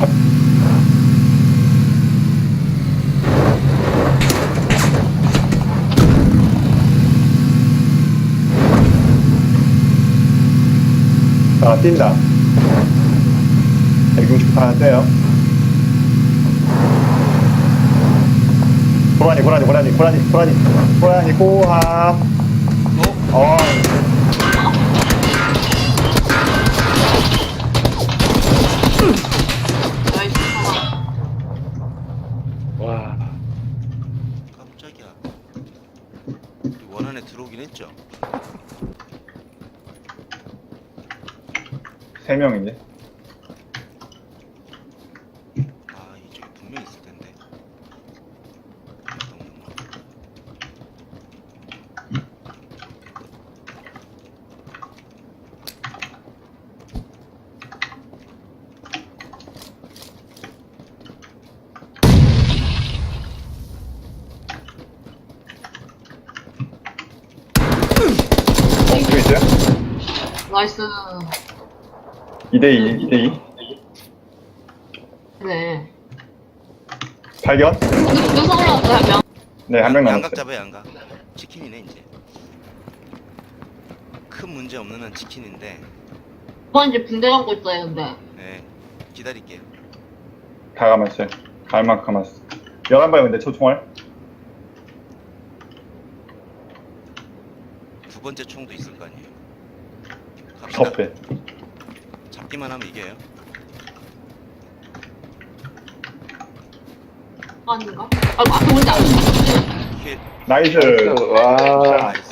자, 뛴다. 160 하나 떼요. 고라니, 고라니, 고라니, 고라니, 고라니, 고라니, 고하. 어? 어, 안에 들어오긴 했죠? 세 명이네. 아, 이쪽에 분명히 있을 텐데. 없는구나. 어, 스위즈? 나이스. 2대2, 2대2. 네. 발견? 누, 누구 올라왔어요, 한 명? 네, 한 명 양각 남았어요. 잡아요, 양각. 치킨이네, 이제. 큰 문제 없는 한 치킨인데, 저 이제 붕대 감고 있어요, 근데. 네. 기다릴게요. 다 감았어요. 갈 만큼 감았어. 11발 근데 초총알? 두 번째 총도 있을 거 아니에요. 갑시다. 섭배. 잡기만 하면 이겨요. 아닌가? 아, 앞에 뭔지 알았어. 힐. 나이스. 와. 나이스.